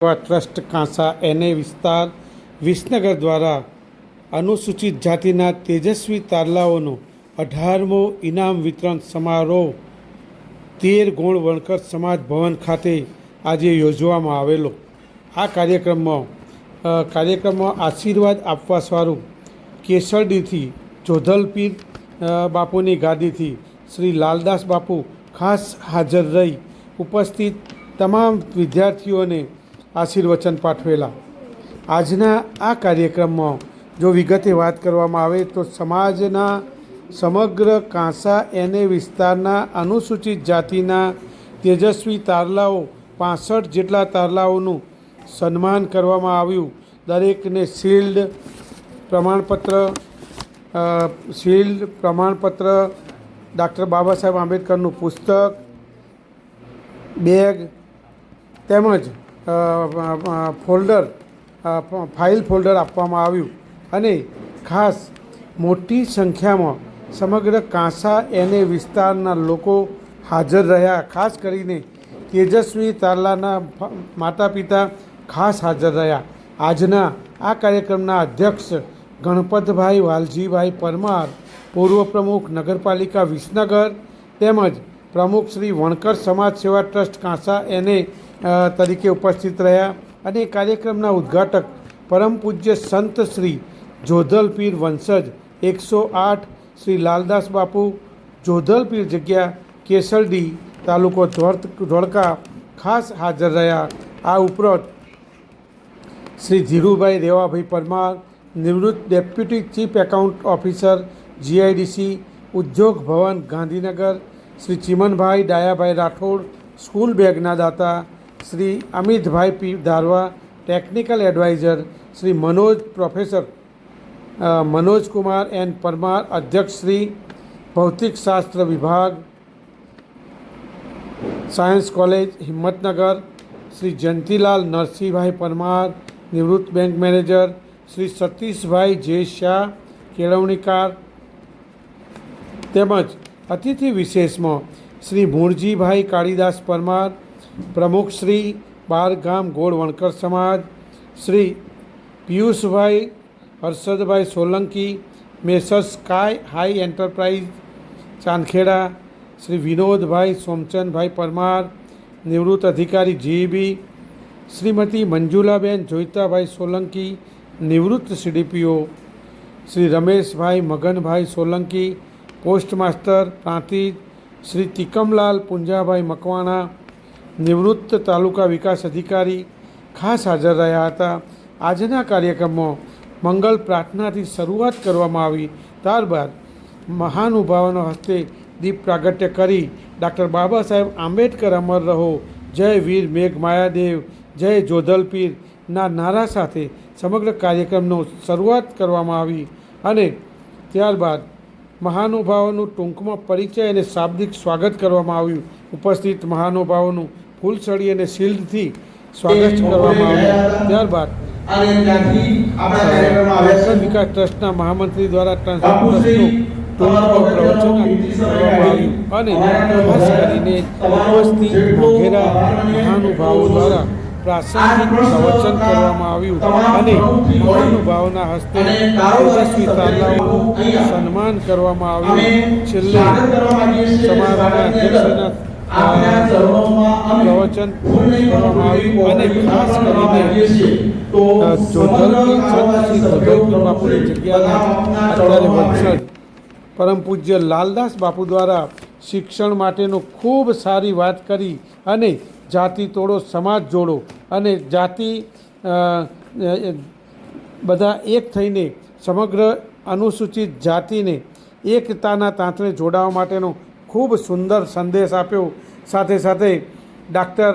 Trust કાંસા એને વિસ્તાર વિસનગર દ્વારા અનુસૂચિત જાતિના તેજસ્વી તારલાઓનો અઢારમો ઇનામ વિતરણ સમારોહ તેર ગુણ વણકર સમાજ ભવન ખાતે આજે યોજવામાં આવેલો. આ કાર્યક્રમમાં કાર્યક્રમમાં આશીર્વાદ આપવા સ્વરૂપ કેસરડીથી જોધલપીર બાપુની ગાદીથી શ્રી લાલદાસ બાપુ ખાસ હાજર રહી. ઉપસ્થિત તમામ વિદ્યાર્થીઓને આશીર્વચન પાઠવેલા. આજના આ કાર્યક્રમમાં જો વિગતે વાત કરવામાં આવે તો સમાજના સમગ્ર કાંસા એને વિસ્તારના અનુસૂચિત જાતિના તેજસ્વી તારલાઓ, પાસઠ જેટલા તારલાઓનું સન્માન કરવામાં આવ્યું. દરેકને શિલ્ડ પ્રમાણપત્ર શિલ્ડ પ્રમાણપત્ર, ડૉક્ટર બાબા સાહેબ આંબેડકરનું પુસ્તક, બેગ તેમજ ફોલ્ડર ફાઇલ ફોલ્ડર આપવામાં આવ્યું. અને ખાસ મોટી સંખ્યામાં સમગ્ર કાંસા એને વિસ્તારના લોકો હાજર રહ્યા, ખાસ કરીને તેજસ્વી તારલાના માતા પિતા ખાસ હાજર રહ્યા. આજના આ કાર્યક્રમના અધ્યક્ષ ગણપતભાઈ વાલજીભાઈ પરમાર, પૂર્વ પ્રમુખ નગરપાલિકા વિસનગર, તેમજ પ્રમુખ શ્રી વણકર સમાજ સેવા ટ્રસ્ટ કાંસા એને તરીકે ઉપસ્થિત રહ્યા અને કાર્યક્રમના ઉદ્ઘાટક પરમ પૂજ્ય સંત શ્રી જોધલપીર વંશજ, એકસો આઠ શ્રી લાલદાસ બાપુ, જોધલપીર જગ્યા, કેસરડી તાલુકો ધોળ- ધોળકા ખાસ હાજર રહ્યા. આ ઉપરાંત શ્રી ધીરુભાઈ રેવાભાઈ પરમાર, નિવૃત્ત deputy chief account officer, GIDC Udyog Bhavan Gandhinagar, Shri Chimanbhai Dayabhai Rathod, school બેગના દાતા Shri Amitbhai P Dharva technical adviser Shri Manoj professor Manoj Manojkumar N Parmar, અધ્યક્ષ શ્રી ભૌતિક શાસ્ત્ર વિભાગ સાયન્સ કોલેજ હિંમતનગર, શ્રી જયંતિલાલ નરસિંહભાઈ પરમાર, નિવૃત્ત બેંક મેનેજર શ્રી સતીશભાઈ જે શાહ કેળવણીકાર તેમજ અતિથિ વિશેષમાં શ્રી મૂળજીભાઈ કાળીદાસ પરમાર પ્રમુખ શ્રી બાર ગામ ગોળ વણકર સમાજ, Shri Piyushbhai, Harshadbhai Solanki messrs sky high enterprise, Chandkheda, Shri Vinodbhai Somchandbhai Parmar, નિવૃત્ત અધિકારી જીબી શ્રીમતી મંજુલાબેન જોઈતાભાઈ સોલંકી, નિવૃત્ત CDPO, Shri Rameshbhai Maganbhai Solanki post master Prantij, Shri Tikamlal Punjabhai Makwana નિવૃત્ત તાલુકા વિકાસ અધિકારી ખાસ હાજર રહ્યા હતા. આજના કાર્યક્રમમાં મંગલ પ્રાર્થનાથી શરૂઆત કરવામાં આવી. ત્યારબાદ મહાનુભાવોના હસ્તે દીપ પ્રાગટ્ય કરી ડૉક્ટર બાબા સાહેબ આંબેડકર અમર રહો. જય વીર મેઘ માયાદેવ. જય જોધલપીરના નારા સાથે સમગ્ર કાર્યક્રમનો શરૂઆત કરવામાં આવી અને ત્યારબાદ મહાનુભાવોનું ટૂંકમાં પરિચય અને શાબ્દિક સ્વાગત કરવામાં આવ્યું. ઉપસ્થિત મહાનુભાવોનું ફૂલસળી અને શિલ્ડથી સ્વાગત કરવામાં આવ્યું. ત્યારબાદ છે વિકાસ ટ્રસ્ટના મહામંત્રી દ્વારા આવ્યું અને ખાસ કરીને ઉપસ્થિત મોઘેરા મહાનુભાવો દ્વારા પ્રાસંગિક પ્રવચન કરવામાં આવ્યું. અને મહાનુભાવના હસ્તે તેજસ્વી તાલાઓનું સન્માન કરવામાં આવ્યું. છેલ્લે સમારોહના અધ્યક્ષના પ્રવચન અને ખાસ કરીને તો અ, જોધલપુર સંત શ્રી જોધલપુર બાપુની જગ્યાના અત્યારે વંશજ પરમ પૂજ્ય લાલદાસ બાપુ દ્વારા શિક્ષણ માટેનું ખૂબ સારી વાત કરી અને જાતિ તોડો સમાજ જોડો અને જાતિ બધા એક થઈને સમગ્ર અનુસૂચિત જાતિને એકતાના તાંતણે જોડાવા માટેનો ખૂબ સુંદર સંદેશ આપ્યો. સાથે સાથે ડાક્ટર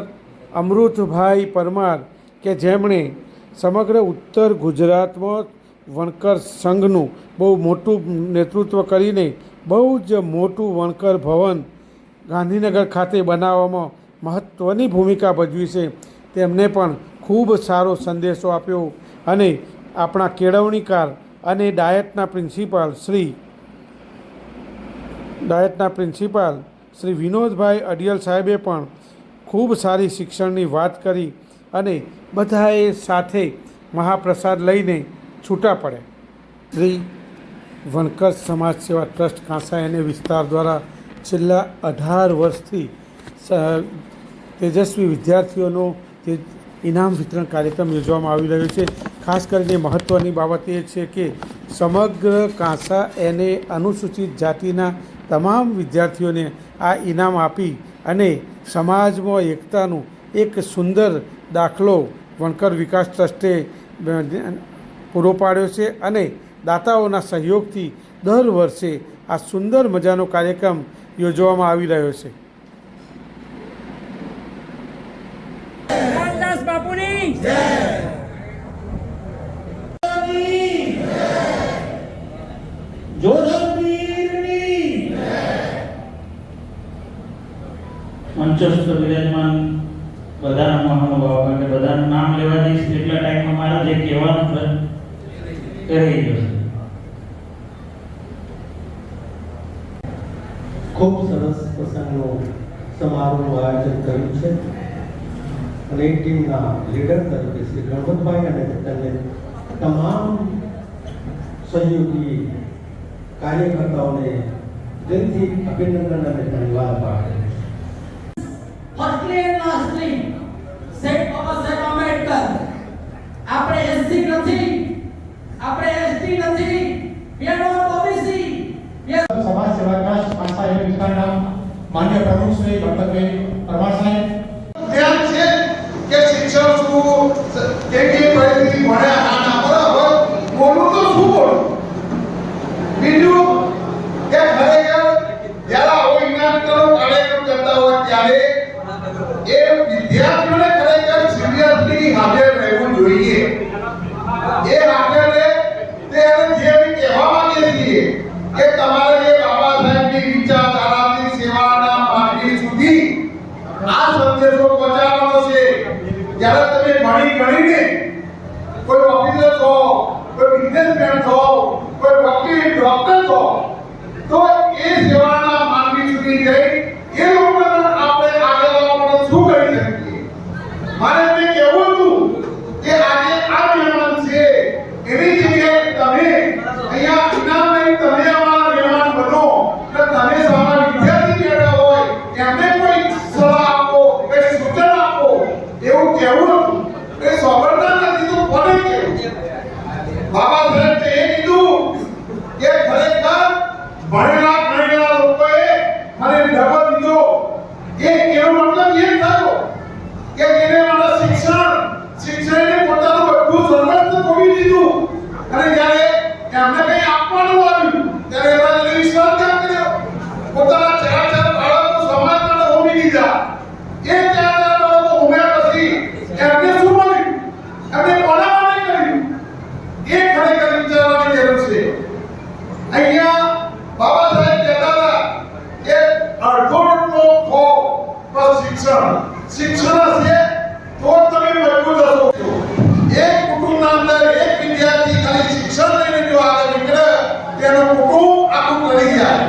અમૃતભાઈ પરમાર કે જેમણે સમગ્ર ઉત્તર ગુજરાતમાં વણકર સંઘનું બહુ મોટું નેતૃત્વ કરીને બહુ જ મોટું વણકર ભવન ગાંધીનગર ખાતે બનાવવામાં મહત્ત્વની ભૂમિકા ભજવી છે. તેમને પણ ખૂબ સારો સંદેશો આપ્યો અને આપણા કેળવણીકાર અને ડાયટના પ્રિન્સિપાલ શ્રી ડાયટના પ્રિન્સિપાલ શ્રી વિનોદભાઈ અડિયલ સાહેબે પણ ખૂબ સારી શિક્ષણની વાત કરી અને બધાએ સાથે મહાપ્રસાદ લઈને છૂટા પડ્યા. શ્રી વણકર સમાજ સેવા ટ્રસ્ટ કાંસા અને વિસ્તાર દ્વારા છેલ્લા અઢાર વર્ષથી તેજસ્વી વિદ્યાર્થીઓનો તે ઇનામ વિતરણ કાર્યક્રમ યોજવામાં આવી રહ્યો છે. ખાસ કરીને મહત્ત્વની બાબત એ છે કે સમગ્ર કાંસા એને અનુસૂચિત જાતિના તમામ વિદ્યાર્થીઓને આ ઇનામ આપી અને સમાજમાં એકતાનું એક સુંદર દાખલો વણકર વિકાસ ટ્રસ્ટે પૂરો પાડ્યો છે અને દાતાઓના સહયોગથી દર વર્ષે આ સુંદર મજાનો કાર્યક્રમ યોજવામાં આવી રહ્યો છે. બાપુની જોધવીરની ખૂબ સરસ પ્રસંગનો સમારોહનું આયોજન કર્યું છે. અને એ ટીમના લીડર તરીકે શ્રી ગણપતભાઈ અને તેમને તમામ સહયોગી કાર્યકર્તાઓને દિલથી અભિનંદન અને ધન્યવાદ પાઠવે આપણે એસસી નથી. આપણે એસટી નથી we are not ઓબીસી સમાજ સેવા ટ્રસ્ટ પાંચસા એક વિસ્તારના માન્ય પ્રમુખ શ્રી ગણપતભાઈ પરમાર સાહેબ. ધ્યાન છે કે શિક્ષણ શું? કે કે પરિસ્થિતિ ભણે આ ના બરાબર? બોલું તો શું બોલું બીજું, કે ખરેખર જ્યારે આવો ઇનામનો કાર્યક્રમ કરતા હોય ત્યારે એ વિદ્યાર્થીઓને ખરેખર સિરિયસલી હાજર રહેવું જોઈએ. એ હાજર રહે તે જે કહેવા માંગીએ છીએ કે તમારે સંદેશો પહોંચાડવાનો છે. જ્યારે તમે ભણી ભણીને કોઈ ઓફિસર છો, કોઈ બિઝનેસમેન છો, કોઈ વકીલ ડોક્ટર છો, તો એ મને ડબલ દીધો એ એનો મતલબ એ થયો કે જેને મારા કુટુંબ આખું કરી જાય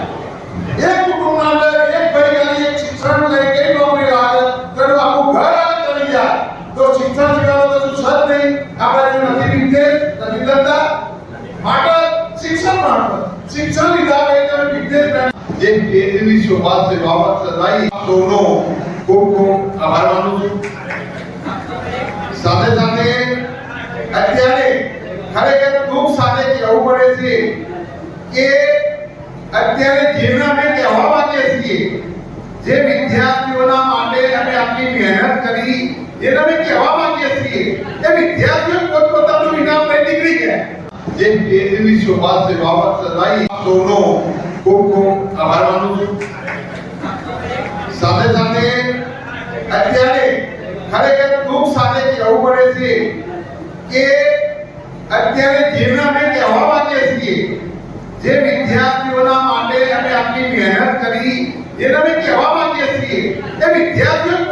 એક કુટુંબના અંદર એક ભાઈ ખાલી એક શિક્ષણ લઈ કઈ નોકરી લાગે તેનું આખું ઘર આગળ કરી જાય તો શિક્ષણ શીખવાનું તો શું સજ નહીં આપણે જો નથી બિઝનેસ નથી ધંધા માટે શિક્ષણ માટે શિક્ષણ લીધા પછી તમે બિઝનેસ જે કેજરી શોભા છે બાબત સદાઈ આપનો ખૂબ ખૂબ આભાર માનું છું સાથે સાથે અત્યારે ખરેખર દુઃખ સાથે કહેવું પડે છે કે અત્યારે જેના અમે કહેવા માંગીએ છીએ જે વિદ્યાર્થીઓના માટે અમે આટલી મહેનત કરી, જેને અમે કહેવા માંગીએ છીએ એ વિદ્યાર્થીઓ પોતપોતાનું ઇનામ લઈ નીકળી ગયા. જે કેજરી શોભા છે બાબત સદાઈ આપનો ખૂબ ખૂબ આભાર માનું છું. સાથે સાથે અત્યારે ખરેખર દુઃખ સાથે કહેવું પડે છે કે અત્યારે જેને અમે કહેવા માંગીએ છીએ જે વિદ્યાર્થીઓના માટે અમે આટલી મહેનત કરી જેને અમે કહેવા